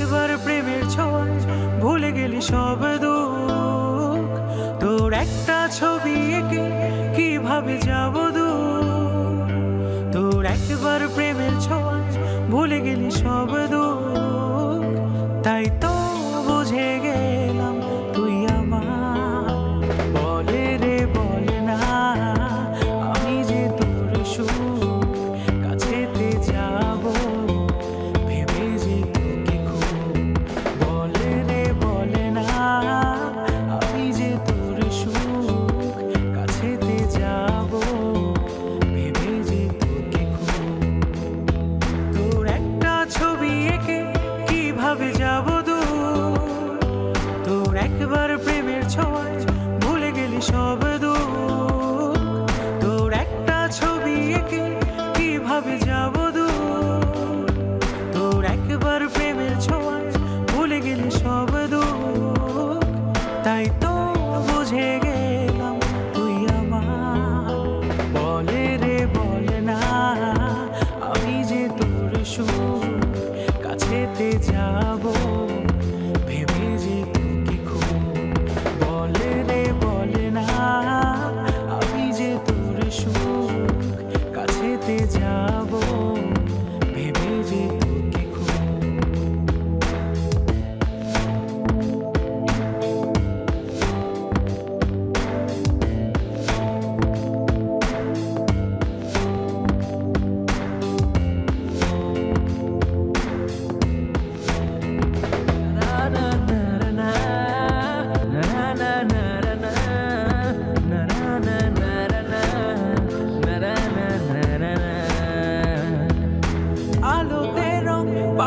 একবার প্রেমের ছোঁয়ায় ভুলে গেলি সব দুঃখ। তোর একটা ছবি এঁকে কীভাবে যাব দূর? তোর একবার প্রেমের ছোঁয়ায় ভুলে গেলি সব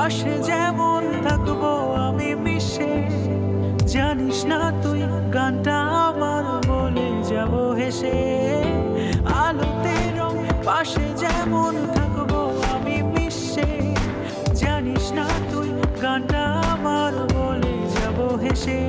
পাশে যেমন থাকব আমি মিশে, জানিস না তুই গানটা আমার বলে যাব হেসে। আলোতে রং পাশে যেমন থাকব আমি মিশে, জানিস না তুই গানটা আমার বলে যাব হেসে।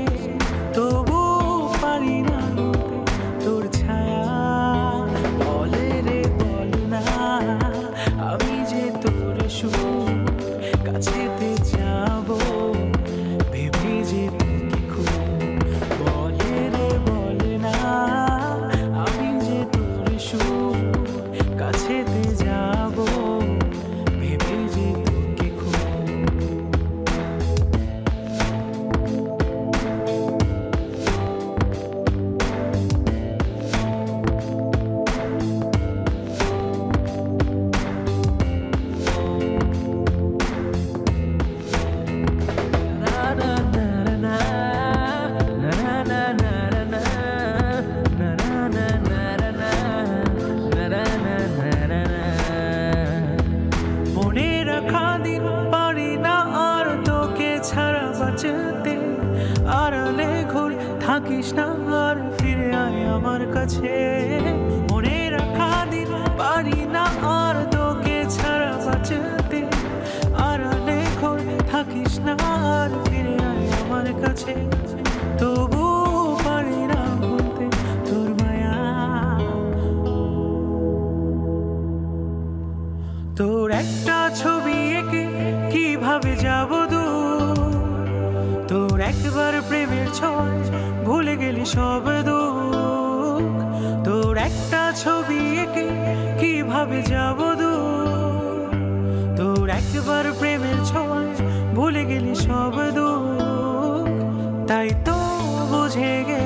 মনে রাখা দিন পারি না আর তোকে ছাড়া বাঁচতে। আড়ালে ঘুর, থাকিস না আর ফিরে আয় আমার কাছে। মনে রাখা দিন পারি না আর তোকে ছাড়া বাঁচতে। আড়ালে ঘুর, থাকিস না আর ফিরে আয় আমার কাছে। তোর একবার প্রেমের ছয়, ভুলে গেলি সব দুঃখ। তোর একটা ছবি এঁকে কীভাবে যাব তোর একবার প্রেমের ছয়, ভুলে গেলি সব দুঃখ। তাই তো বুঝে গে